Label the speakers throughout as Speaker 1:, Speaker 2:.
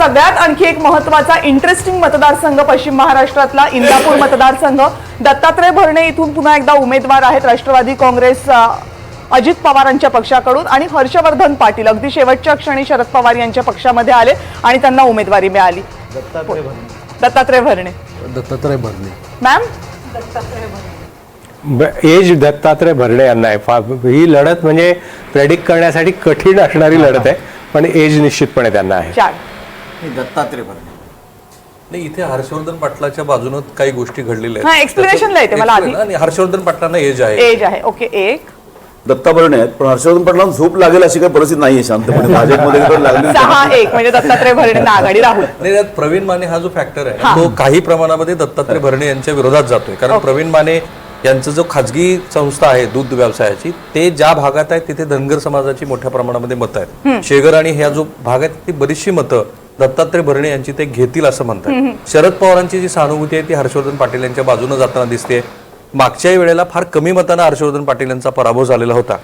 Speaker 1: सगळ्यात आणखी एक महत्त्वाचा इंटरेस्टिंग मतदारसंघ पश्चिम महाराष्ट्रातला इंदापूर मतदारसंघ. दत्तात्रय भरणे इथून पुन्हा एकदा उमेदवार आहेत राष्ट्रवादी काँग्रेस अजित पवारांच्या पक्षाकडून आणि हर्षवर्धन पाटील. अगदी शेवटच्या क्षणी शरद पवार यांच्या पक्षामध्ये आले आणि त्यांना उमेदवारी मिळाली. दत्तात्रय भरणे.
Speaker 2: दत्तात्रय भरणे.
Speaker 1: मॅम
Speaker 3: एज दत्तात्रय भरणे यांना आहे. ही लढत म्हणजे प्रेडिक्ट करण्यासाठी कठीण असणारी लढत आहे पण एज निश्चितपणे त्यांना आहे.
Speaker 1: चार
Speaker 4: दत्तात्रय भरणे
Speaker 5: नाही इथे हर्षवर्धन पाटलाच्या बाजूनं काही गोष्टी घडलेल्या
Speaker 1: हा, explanation ला येते मला आधी.
Speaker 5: आणि हर्षवर्धन पाटलांना एज आहे.
Speaker 1: एज आहे ओके एक.
Speaker 6: दत्ता भरणे आहेत पण हर्षवर्धन पाटलांना झोप लागेल अशी काही परिस्थिती नाहीये शांतपणे. भाजपमध्ये तर लागली
Speaker 1: सहा एक म्हणजे दत्तात्रय भरणेंना आघाडी राहुल.
Speaker 5: नाही त्यात प्रवीण माने हा जो फॅक्टर आहे ना, तो काही प्रमाणामध्ये दत्तात्रय भरणे यांच्या विरोधात जातोय. कारण प्रवीण माने यांचं जो खाजगी संस्था आहे दूध व्यवसायाची ते ज्या भागात आहे तिथे धनगर समाजाची मोठ्या प्रमाणामध्ये मतं आहेत. शेगर आणि ह्या जो भाग आहे ती बरीचशी मतं दत्तात्रय भरणे यांची ते घेतील असं म्हणतात. शरद पवारांची जी सहानुभूती आहे ती हर्षवर्धन पाटील यांच्या बाजूने जाताना दिसते. मागच्याही वेळेला फार कमी मतानं हर्षवर्धन पाटील यांचा पराभव झालेला होता.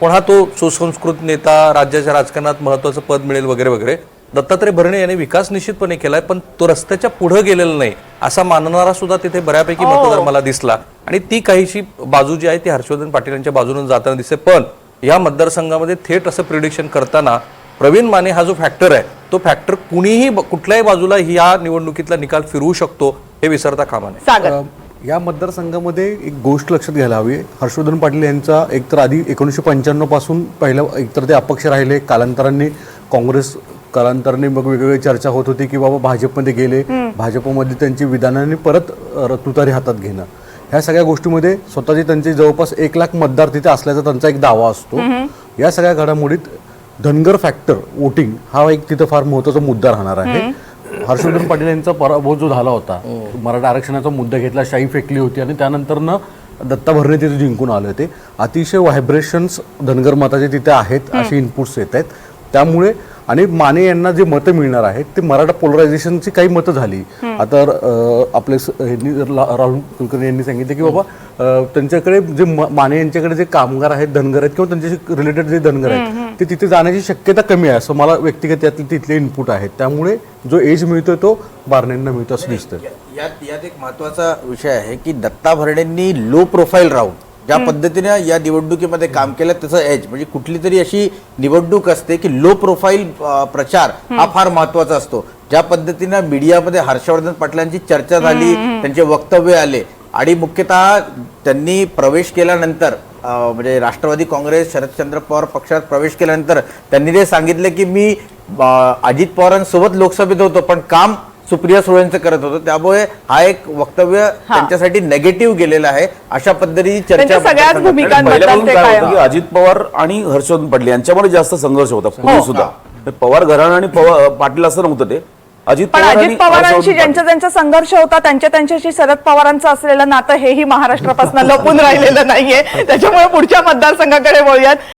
Speaker 5: पण हा तो सुसंस्कृत नेता राज्याच्या राजकारणात महत्वाचं पद मिळेल वगैरे वगैरे दत्तात्रय भरणे यांनी विकास निश्चितपणे केलाय पण तो रस्त्याच्या पुढे गेलेला नाही. असा मानणारा सुद्धा तिथे बऱ्यापैकी मतदार मला दिसला. आणि ती काहीशी बाजू जी आहे ती हर्षवर्धन पाटील यांच्या बाजूने जाताना दिसते. पण या मतदारसंघामध्ये थेट असं प्रिडिक्शन करताना प्रवीण माने हा जो फॅक्टर आहे तो फॅक्टर कुणीही कुठल्याही बाजूला या निवडणुकीतला निकाल फिरवू शकतो हे विसरता कामा नये.
Speaker 2: या मतदारसंघामध्ये एक गोष्ट लक्षात घ्यायला हवी हर्षवर्धन पाटील यांचा एकतर आधी एकोणीसशे पंच्याण्णवपासून पहिला एकतर ते अपक्ष राहिले कालांतराने काँग्रेस कालांतराने मग वेगवेगळी चर्चा होत होती की बाबा भाजपमध्ये गेले भाजपमध्ये त्यांची विधानाने परत तुतारी हातात घेणं. ह्या सगळ्या गोष्टीमध्ये स्वतःचे त्यांचे जवळपास एक लाख मतदार तिथे असल्याचा त्यांचा एक दावा असतो. या सगळ्या घडामोडीत धनगर फॅक्टर वोटिंग हा एक तिथं फार महत्त्वाचा मुद्दा राहणार आहे. हर्षवर्धन पाटील यांचा पराभव जो झाला होता मराठा आरक्षणाचा मुद्दा घेतला शाही फेकली होती आणि त्यानंतर न दत्ता भरणे तिथे जिंकून आले होते. अतिशय व्हायब्रेशन्स धनगर मताचे तिथे आहेत असे इनपुट्स येत आहेत. त्यामुळे आणि माने यांना जे मतं मिळणार आहेत ते मराठा पोलरायझेशनची काही मतं झाली. आता आपले राहुल कुलकर्णी यांनी सांगितलं की बाबा त्यांच्याकडे जे म- माने यांच्याकडे जे कामगार आहेत धनगर आहेत किंवा त्यांच्याशी रिलेटेड जे धनगर आहेत ते तिथे जाण्याची शक्यता कमी आहे असं मला व्यक्तिगत त्यातले तिथले इनपुट आहेत. त्यामुळे जो एज मिळतोय तो बारण्यांना मिळतो असं दिसतं
Speaker 4: यात यात एक महत्त्वाचा विषय आहे की दत्ता भरणेंनी लो प्रोफाईल राहून ज्या पद्धतीने या निवडणुकीमध्ये काम केलं त्याचं एज म्हणजे कुठली तरी अशी निवडणूक असते की लो प्रोफाईल प्रचार हा फार महत्त्वाचा असतो. ज्या पद्धतीनं मीडियामध्ये हर्षवर्धन पाटलांची चर्चा झाली त्यांचे वक्तव्य आले आणि मुख्यतः त्यांनी प्रवेश केल्यानंतर म्हणजे राष्ट्रवादी काँग्रेस शरदचंद्र पवार पक्षात प्रवेश केल्यानंतर त्यांनी ते सांगितलं की मी अजित पवारांसोबत लोकसभेत होतो पण काम सुप्रिया सुळेंचं करत होतो. त्यामुळे हा एक वक्तव्य त्यांच्यासाठी नेगेटिव्ह गेलेलं आहे. अशा पद्धतीची चर्चा
Speaker 1: सगळ्याच भूमिका
Speaker 6: अजित पवार आणि हर्षवर्धन पाटील यांच्यामध्ये जास्त संघर्ष होता पूर्वी सुद्धा. पवार घराणं आणि पवार पाटील असं नव्हतं ते. अजित
Speaker 1: पवारांशी. ज्यांचा ज्यांचा संघर्ष होता त्यांच्या त्यांच्याशी शरद पवारांचं असलेलं नातं हेही महाराष्ट्रापासून लपून राहिलेलं नाहीये. त्याच्यामुळे पुढच्या मतदारसंघाकडे वळूयात.